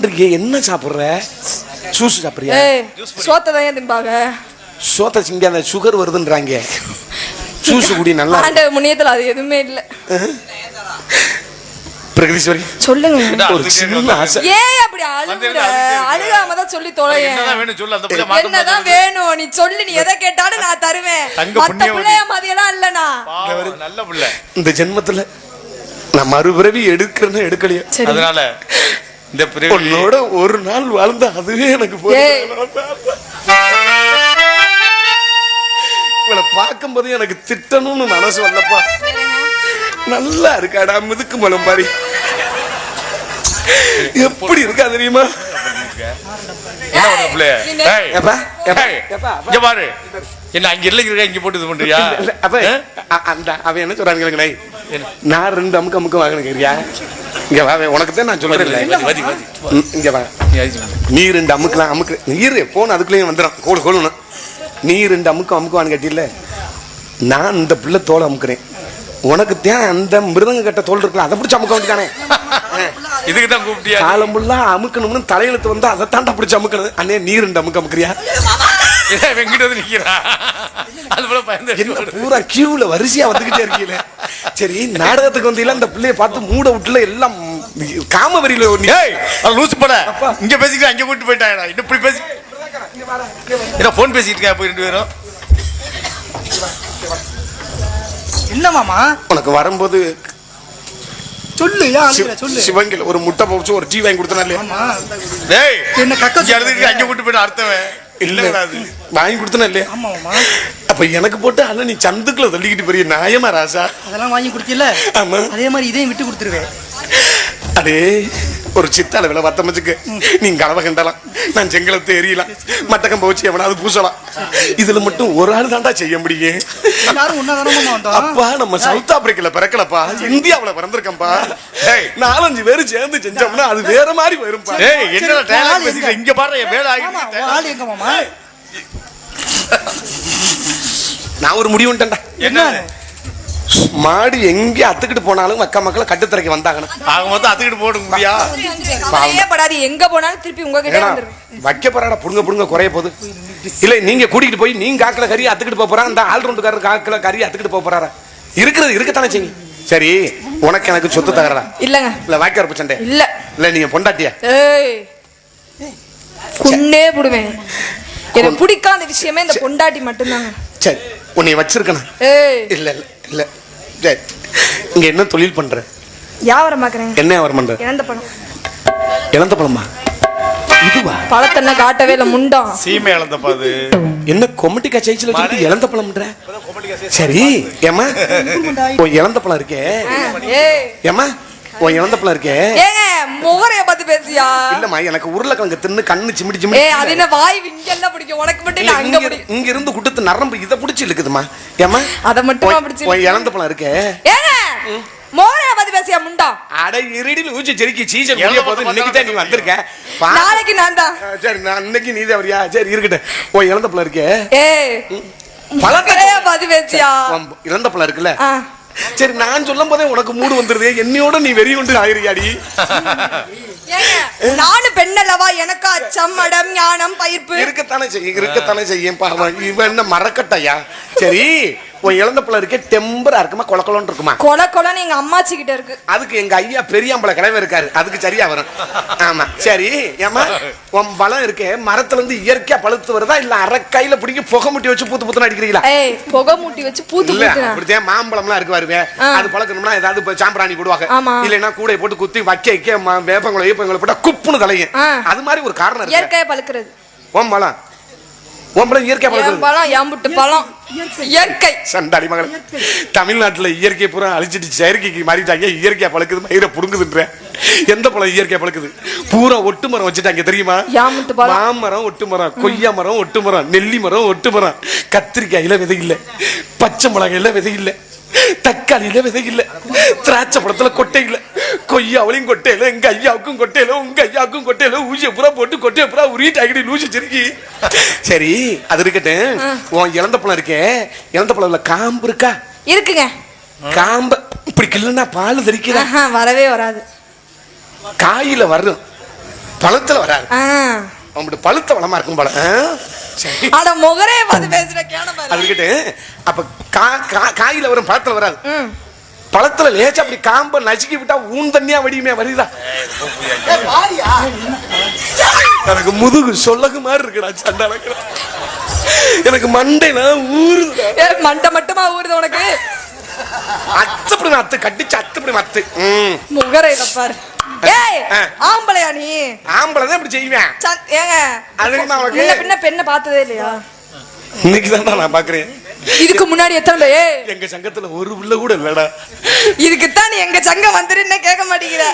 வளவளன்னு என்ன சாப்பிடுற? சூசு சாப்பிடுறியா? சோத்தை தான் ஏன் திம்பாங்க சோத்த சிங்க அந்த சுகர் வருதுன்றாங்க. சூசு குடி நல்லா. ஆண்ட முன்னியத்துல அது எதுவுமே இல்ல. பிரகதீஸ்வரி சொல்லுங்க. ஒரு சின்ன ஆசை. ஏன் அப்படி அழுகுற அழுகாம தான் சொல்லி தொலையேன். என்னதான் வேணும் சொல்லு அந்த பிள்ளை மாட்டும் என்னதான் வேணும் நீ சொல்லு நீ எதை கேட்டாலும் நான் தருவேன். தங்க மத்த. பிள்ளைய மாதிரியெல்லாம் இல்லனா நல்ல பிள்ளை. இந்த ஜென்மத்துல நான் மறுபிறவி எடுக்கிறேன்னு எடுக்கலையோ. சரி. அதனால இந்த உன்னோட ஒரு நாள் வாழ்ந்த அதுவே எனக்கு இவளை பார்க்கும்போது எனக்கு திட்டணும்னு மனசு வரலப்பா நல்லா இருக்காடா மிதுக்கு மலம் பாரி எப்படி இருக்கா தெரியுமா? என்ன அங்க இல்ல இருக்க இங்க போட்டு இது பண்றியா? இல்ல, அப்ப அந்த அவன் என்ன சொல்றாங்க? நான் ரெண்டு அமுக்கு அமுக்கு வாங்கினு கேரியா இங்க வா உனக்கு தான் நான். ம், இங்க வா. நீ ரெண்டு அமுக்கலாம் அமுக்கு. நீர் போன் அதுக்குள்ளேயும் வந்துடும் கோடு கோலணும் நீ ரெண்டு அமுக்கு அமுக்குவான்னு கேட்டில நான் இந்த பிள்ளை தோலை அமுக்குறேன். உனக்கு தான் அந்த மிருதங்க கட்ட தோல் இருக்குல்ல அதை பிடிச்சி அமுக்க வேண்டியதானே? இதுக்கு தான் கூப்பிட்டியா? காலம் ஃபுல்லா அமுக்கணும்னு தலையெழுத்து வந்து அதை தாண்டா பிடிச்சி அமுக்கணும் அண்ணே நீ ரெண்டு அமுக்கு அமுக்குறியா? ஏன் வெங்கிட்ட வந்து நிக்கிறா அது போல பயந்து பூரா கியூல வரிசையா வந்துகிட்டே இருக்கீல சரி நாடகத்துக்கு வந்தீங்களா? இந்த பிள்ளைய பார்த்து மூட விட்டுல எல்லாம் காம வரியில ஏய் அது லூசு பட. இங்க பேசிக்கிட்டு அங்க கூட்டு போயிட்டாடா இன்னும் இப்படி பேசி என்ன போன் பேசிட்டு இருக்கா? போய் ரெண்டு பேரும். என்ன மாமா? உனக்கு வரும்போது சொல்லு சொல்லு. சிவங்கில் ஒரு முட்டை பவுச்சு ஒரு டீ வாங்கி கொடுத்தனாலே டேய் என்ன கக்க அங்க கூட்டு போயிட்டு அர்த்தவன் இல்ல வாங்கி கொடுத்தனா இல்லையா? ஆமா மாமா அப்ப எனக்கு போட்டு ஆனா நீ சந்துக்குள்ள தள்ளிக்கிட்டு பெரிய நியாயமா ராசா அதெல்லாம் வாங்கி கொடுத்தில ஆமா. அதே மாதிரி இதையும் விட்டு கொடுத்துருவேன். அடே ஒரு சித்தால விலை வத்தமச்சுக்கு நீ கலவை கண்டலாம். நான் செங்கலத்தை எரியலாம். மட்டக்கம் போச்சு எவனாவது பூசலாம். இதுல மட்டும் ஒரு ஆள் தாண்டா செய்ய முடியும் அப்பா நம்ம சவுத் ஆப்பிரிக்கால பிறக்கலப்பா. இந்தியாவுல பிறந்திருக்கேன்ப்பா. டேய். நாலஞ்சு பேரும் சேர்ந்து செஞ்சோம்னா அது வேற மாதிரி வரும்பா. எங்க? இங்க பாரு என் வேலை ஆகிட்டு நான் ஒரு முடிவு பண்ணிட்டேன்டா என்ன? மாடு எங்க அத்துக்கிட்டு போனாலும் மக்கா மக்களை கட்டுத்தரைக்கு வந்தாங்கன்னு ஆக மொத்தம் அத்துக்கிட்டு போட முடியா படாது. எங்க போனாலும் திருப்பி உங்ககிட்ட வைக்க போறாடா புடுங்க புடுங்க குறைய போகுது. இல்ல நீங்க கூட்டிட்டு போய் நீங்க காக்கல கறி அத்துக்கிட்டு போக போறா அந்த ஆள் ரவுண்டுக்காரர் காக்கல கறி அத்துக்கிட்டு போக போறாரா? இருக்கிறது இருக்கத்தானே செய்யும் சரி உனக்கு எனக்கு சொத்து தகரடா இல்லங்க. இல்ல வாய்க்கார சண்டை. இல்ல. இல்ல நீங்க பொண்டாட்டியா? ஏய். குன்னே புடுவேன். எனக்கு பிடிக்காத விஷயமே இந்த பொண்டாட்டி மட்டும்தாங்க. சரி உன்னை வச்சிருக்கணும் ஏய். இல்ல இல்ல. இல்ல சரி இங்க என்ன தொழில் பண்ற? வியாபாரம் என்ன வியாபாரம் பணம் இழந்த பழமா. இதுவா? பழத்தென்ன காட்டவே இல்லை முண்டம். சீமை இழந்தப்பா அது என்ன கொமட்டிக்கா சைச்சில் வச்சுக்கிட்டு இழந்த பழம்ன்ற? சரி ஏமா உன் இழந்த பழம் இருக்கே. ஏமா உன் இழந்த பழம் இருக்கே. முகரைய பார்த்து பேசியா? இல்லம்மா எனக்கு உருளைக்கிழங்கு தின்னு கண்ணு சிமிடி ஏய் அது சிமிடி என்ன வாய் இங்கெல்லாம் பிடிக்கும்? உனக்கு மட்டும் இல்ல அங்க இங்க பிடிக்கும். இங்க இருந்து குட்டத்து நரம்பு இத புடிச்சு இழுக்குதுமா ஏமா அத மட்டுமா பிடிச்சு இழந்த பழம் இருக்கே. ஏங்க முகரைய பார்த்து பேசியா முண்டா? அட இருடியில் ஊச்சி செருக்கி சீசன் முடிய போது இன்னைக்கு தான் நீ வந்திருக்க. நாளைக்கு நான் தான். சரி நான் இன்னைக்கு நீ வரியா? சரி இருக்கட்டும். உன் இழந்த பழம் இருக்கே. ஏய் பழத்தை முகரைய பார்த்து பேசியா? இழந்த பழம் இருக்குல்ல. சரி நான் சொல்லும் போதே உனக்கு மூடு வந்துருது. என்னையோட நீ வெறி கொண்டு ஏங்க நானும் பெண்ணல்லவா எனக்கு அச்சம் மடம் ஞானம் பயிர்ப்பு. இருக்கத்தானே செய்யும் இருக்கத்தானே செய்யும். பாவம் இவன் என்ன மறக்கட்டையா சரி உன் இழந்த பழம் இருக்கே டெம்பரா இருக்குமா கொல கொலன்னு இருக்குமா? கொலை கொலைன்னு எங்க அம்மாச்சி கிட்ட இருக்கு. அதுக்கு எங்க ஐயா பெரியாம்பளை கிழமை இருக்காரு. அதுக்கு சரியா வரும். ஆமா சரி. ஏமா உன் பழம் இருக்கே மரத்துல இருந்து இயற்கையா பழுத்து வருதா? இல்ல அரை கையில பிடிங்கி புகை முட்டி வச்சு பூத்து பூத்துன்னு அடிக்கிறீங்களா? ஏய் புகை மூட்டி வச்சு பூத்து இல்ல பூத்துனா. அப்படித்தான் மாம்பழம்லாம் இருக்கு ஆ. அது பழக்கணும்னா ஏதாவது சாம்பிராணி போடுவாங்க. ஆமா. இல்லைன்னா கூடை போட்டு குத்தி வைக்க வைக்க ம- வேப்பங்குளம் ஈப்பங்குளம் போட்டா குப்புன்னு தலையும். ஆ. அது மாதிரி ஒரு காரணம் இருக்கு. இயற்கையா பழுக்கிறது. உன் பழம் உன் பழம் இயற்கையா என் பழம் எம்புட்டு பழம். இயற்கை. சண்டாடி மகள் தமிழ்நாட்டுல இயற்கை பூரா அழிச்சிட்டு செயற்கைக்கு மாறிட்டாங்க. இயற்கையா பழக்குது மயிரை புடுங்குதுன்ற எந்த பழம் இயற்கையா பழக்குது? பூரா ஒட்டு மரம் வச்சுட்டாங்க தெரியுமா. மாமரம் ஒட்டு மரம். கொய்யா மரம் ஒட்டு மரம். நெல்லி மரம் ஒட்டு மரம். கத்திரிக்காயில விதை இல்ல. பச்சை மிளகாயில விதை இல்ல. தக்காளியில விதை இல்ல. திராட்சை பழத்துல கொட்டை இல்ல. கொய்யாவிலையும் கொட்டையில எங்க ஐயாவுக்கும் கொட்டையில உங்க ஐயாவுக்கும் கொட்டையில ஊசிய பூரா போட்டு கொட்டையை பூரா உருட்டு அகிடி லூசி சிரிக்கி. சரி அது இருக்கட்டும். உன் இழந்த பழம் இருக்கே. இழந்த பழம்ல காம்பு இருக்கா? இருக்குங்க. காம்பு. இப்படி கிள்ளுனா பால் தெரிக்கிறா வரவே வராது. காயில வரும். பழத்துல வராது. அவங்கள்ட்ட பழுத்த வளமா இருக்கும் போல. ஆ? சரி. அட முகரே பார்த்து பேசுற கேன அப்ப கா- காயில வரும் பழத்துல வராது. பழத்துல லேசா அப்படி காம்ப நசுக்கி விட்டா ஊன் தண்ணியா வடியுமே வருதா? எனக்கு முதுகு சொல்லகு மாதிரி இருக்குடா சண்டாளக்கு எனக்கு மண்டையில ஊறுதுடா. ஏ மண்டை மட்டுமா ஊறுது உனக்கு? அத்தப்படி அத்து கட்டிச்சு அத்தப்படி மத்து. ம். முகரையில பாரு. ஏய். ஆம்பளையா நீ? ஆம்பளை தான் இப்படி செய்வேன். ஏங்க. அது என்ன உனக்கு? முன்ன பின்ன பெண்ணை பார்த்ததே இல்லையா? இன்னைக்கு தான் நான் பாக்குறேன். இதுக்கு முன்னாடி எத்தனை ஏய், எங்க சங்கத்துல ஒரு புள்ள கூட இல்லடா. இதுக்குத்தான் நீ எங்க சங்கம் வந்துருன்னு கேட்க மாட்டேங்கிற.